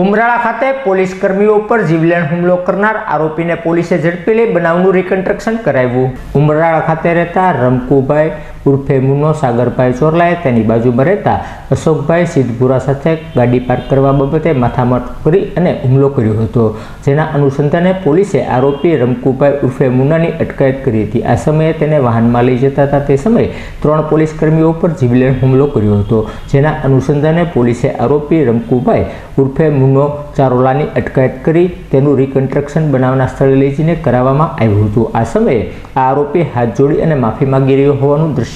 ઉમરાળા ખાતે પોલીસ કર્મીઓ ઉપર જીવલેણ હુમલો કરનાર આરોપીને પોલીસે ઝડપી લઈ બનાવનું રિકન્સ્ટ્રક્શન કરાવ્યું. ઉમરાળા ખાતે રહેતા રમકુભાઈ ઉર્ફે મુનો સાગરભાઈ ચોરલાએ તેની બાજુમાં રહેતા અશોકભાઈ સિદ્ધપુરા સાથે ગાડી પાર્ક કરવા બાબતે માથામાટ કરી અને હુમલો કર્યો હતો. જેના અનુસંધાને પોલીસે આરોપી રમકુભાઈ ઉર્ફે મુનાની અટકાયત કરી હતી. આ સમયે તેને વાહનમાં લઈ જતા હતા. તે સમયે ત્રણ પોલીસ કર્મીઓ પર જીવલેણ હુમલો કર્યો હતો. જેના અનુસંધાને પોલીસે આરોપી રમકુભાઈ ઉર્ફે મુનો ચારોલાની અટકાયત કરી તેનું રિકન્સ્ટ્રક્શન બનાવના સ્થળે લઈ જઈને કરાવવામાં આવ્યું હતું. આ સમયે આ આરોપી હાથ જોડી અને માફી માંગી રહ્યો હોવાનું દ્રશ્ય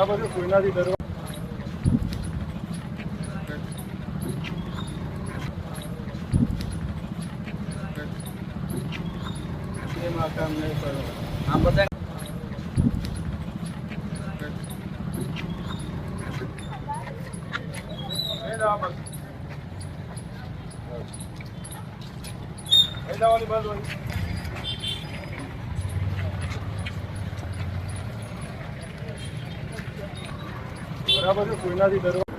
બરાબર છે કોઈનાથી ડરવા. આમ બધા એ બરાબર. એ જવાની બાજુ હોય. બરાબર છે કોઈનાથી ડરવા